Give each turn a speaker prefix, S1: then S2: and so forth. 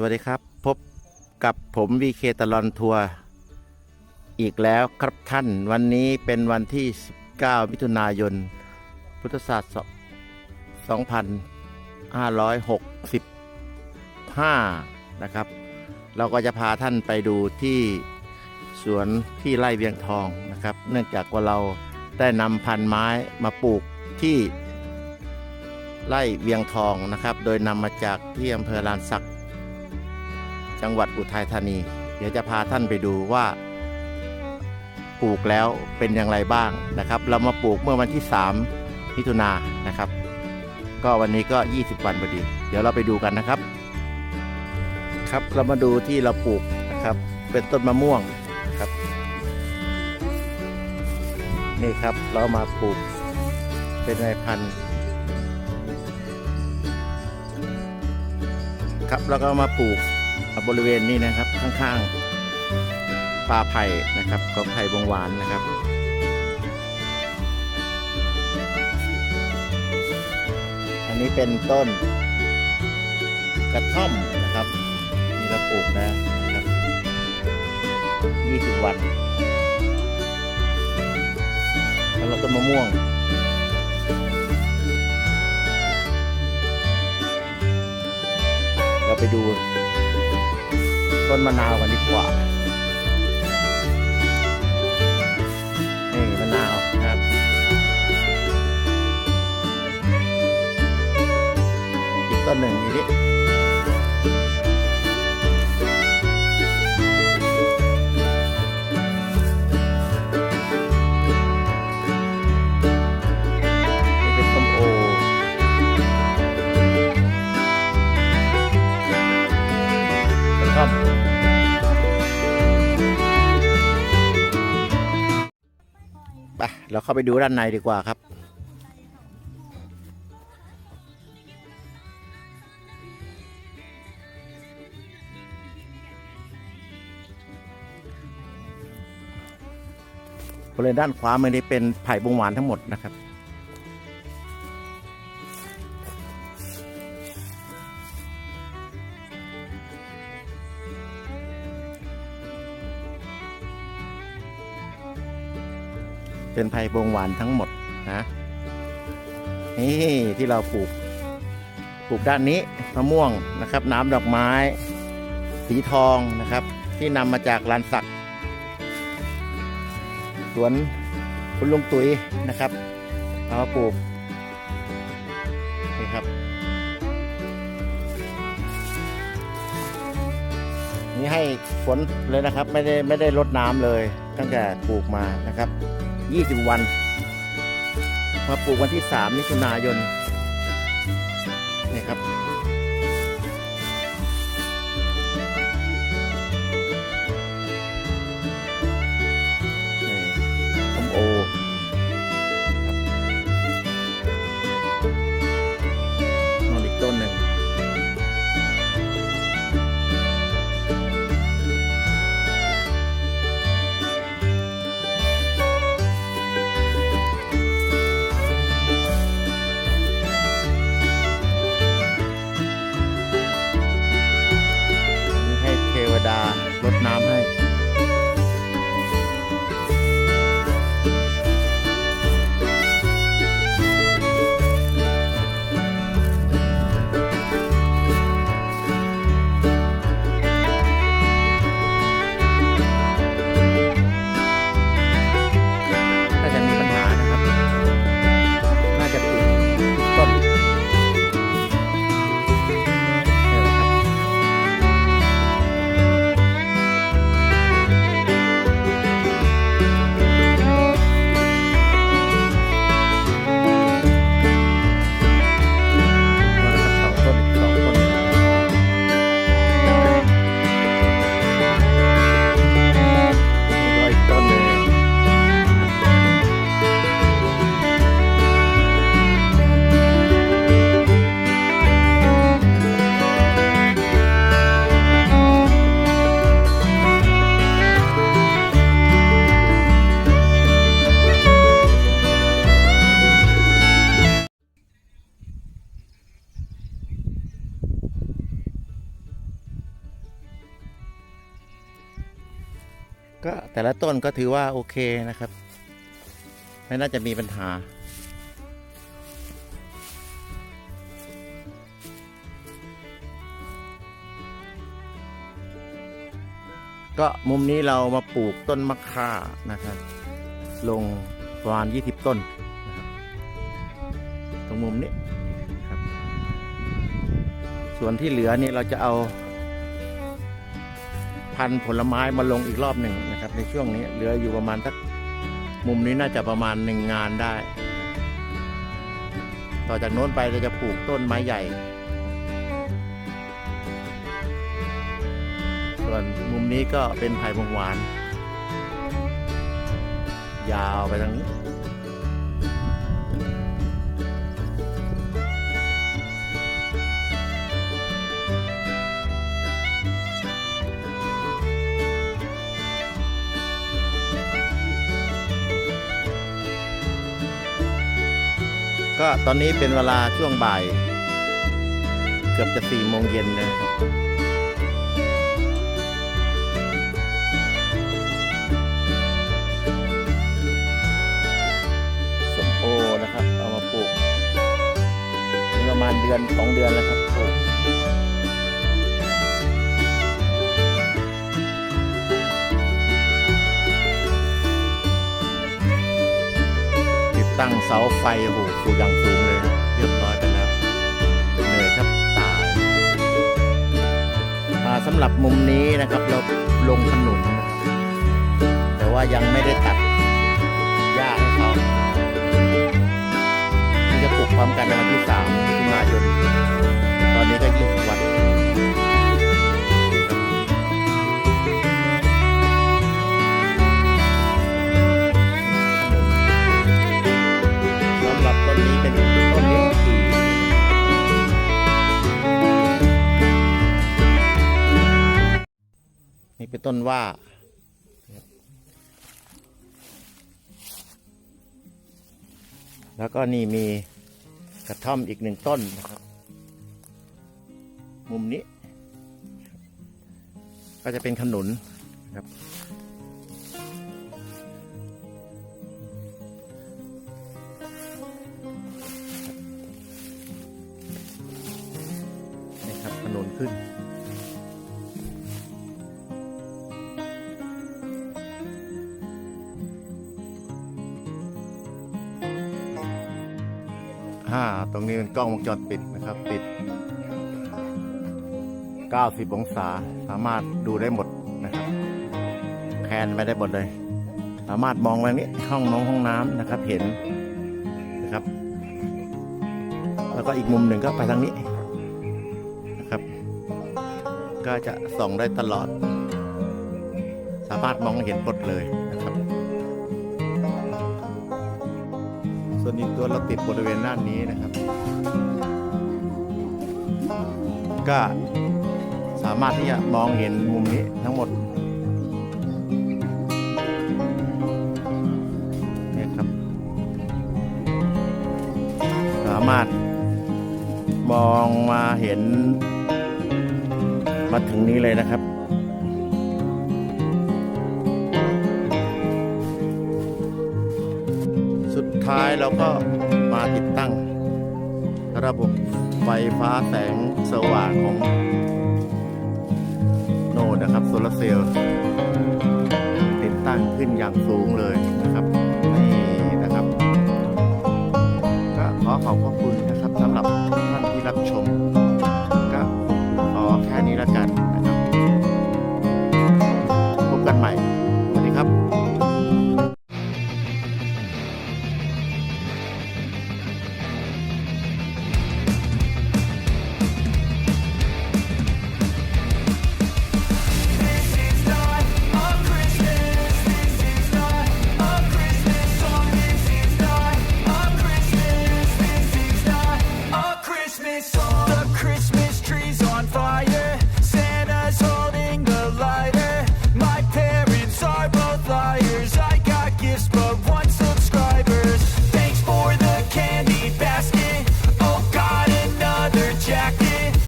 S1: สวัสดีครับ พบกับผมวีเคตลอนทัวร์อีกแล้วครับท่านวันนี้เป็นวันที่ 19 มิถุนายน พุทธศักราช2565 นะครับ เราก็จะพาท่านไปดูที่สวนที่ไร่เวียงทองนะครับ เนื่องจากว่าเราได้นำพันธุ์ไม้มาปลูกที่ไร่เวียงทองนะครับ โดยนำมาจากที่อำเภอลานสัก จังหวัดอุทัยธานี เดี๋ยวจะพาท่านไปดูว่า ปลูกแล้วเป็นอย่างไรบ้างนะครับ เรามาปลูกเมื่อวันที่ 3 มิถุนายนนะครับ ก็วันนี้ก็ 20 วันพอดี เดี๋ยวเราไปดูกันนะครับ ครับเรามาดูที่เราปลูกนะครับ เป็นต้นมะม่วงครับนี่ครับเรามาปลูกเป็นในพันธุ์ครับแล้วก็มาปลูก บริเวณนี้นะครับข้างๆป่าไผ่นะครับของไผ่บงหวานนะครับอันนี้เป็นต้นกระท่อมนะครับนี่เราปลูกนะครับ 20 วันแล้วเราต้นมะม่วงเราไปดู ต้นมะนาวกันดีกว่า นี่มะนาวครับอีกต้นหนึ่งอยู่นี่นี่ เราเข้าไปดูด้านในดีกว่าครับ บริเวณด้านขวามือนี้เป็นไผ่บงหวานทั้งหมดนะครับ เป็นไผ่บงหวานทั้งหมดนะนี่ที่เราปลูกปลูกด้านนี้มะม่วงนะครับ น้ำดอกไม้ สีทองนะครับ ที่นำมาจากลานสักสวนคุณลุงตุ๋ยนะครับเอามาปลูกนี่ครับนี่ให้ฝนเลยนะครับ ไม่ได้ไม่ได้ลดน้ำเลยตั้งแต่ปลูกมานะครับ 20 วัน มาปลูกวันที่ 3 มิถุนายนนี่ครับ ก็แต่ละต้นก็ถือว่าโอเคนะครับ ไม่น่าจะมีปัญหาก็มุมนี้เรามาปลูกต้นมะข่านะครับ ลงประมาณ 20 ต้นนะครับตรงมุมนี้ครับ ส่วนที่เหลือนี่เราจะเอา พันธุ์ผลไม้มาลงอีกรอบหนึ่งนะครับ ในช่วงนี้เหลืออยู่ประมาณสักมุมนี้น่าจะประมาณหนึ่งงานได้ ต่อจากโน้นไปเราจะปลูกต้นไม้ใหญ่ ส่วนมุมนี้ก็เป็นไผ่พงหวาน ยาวไปทางนี้ ก็ตอนนี้เป็นเวลาช่วงบ่าย เกือบจะสี่โมงเย็นเลยนะครับส้มโอนะครับ เอามาปลูกนี่ประมาณเดือนสองเดือนแล้วครับ ตั้งเสาไฟโอ้โหสูงอย่างสูงเลยเรียบร้อยไปแล้วเหนื่อยครับตายมาสำหรับมุมนี้นะครับเราลงขนุนนะครับแต่ว่ายังไม่ได้ตัดหญ้าให้เขาที่จะปลูกพร้อมกันในวันที่ นี่เป็นต้นว่าแล้วก็นี่มีกระท่อมอีกหนึ่งต้นนะครับ มุมนี้ ก็จะเป็นขนุนครับ ห้าตรงนี้เป็นกล้องวงจรปิดนะครับปิด 90 องศาสามารถดูได้หมดนะครับ แพนไม่ได้หมดเลย สามารถมองไปนี้ห้องน้องห้องน้ำนะครับ เห็นนะครับ แล้วก็อีกมุมหนึ่งก็ไปทางนี้นะครับ ก็จะส่องได้ตลอด สามารถมองเห็นหมดเลย นะครัวนอีกตัวเราติดบริเวณด้านนี้นะครับ ก็สามารถที่จะมองเห็นมุมนี้ทั้งหมดเนี่ยครับ สามารถมองมาเห็นมาถึงนี้เลยนะครับ ท้ายเราก็มาติดตั้ง ระบบไฟฟ้าแสงสว่างของโนนนะครับโซลาร์เซลล์ติดตั้งขึ้นอย่างสูงเลย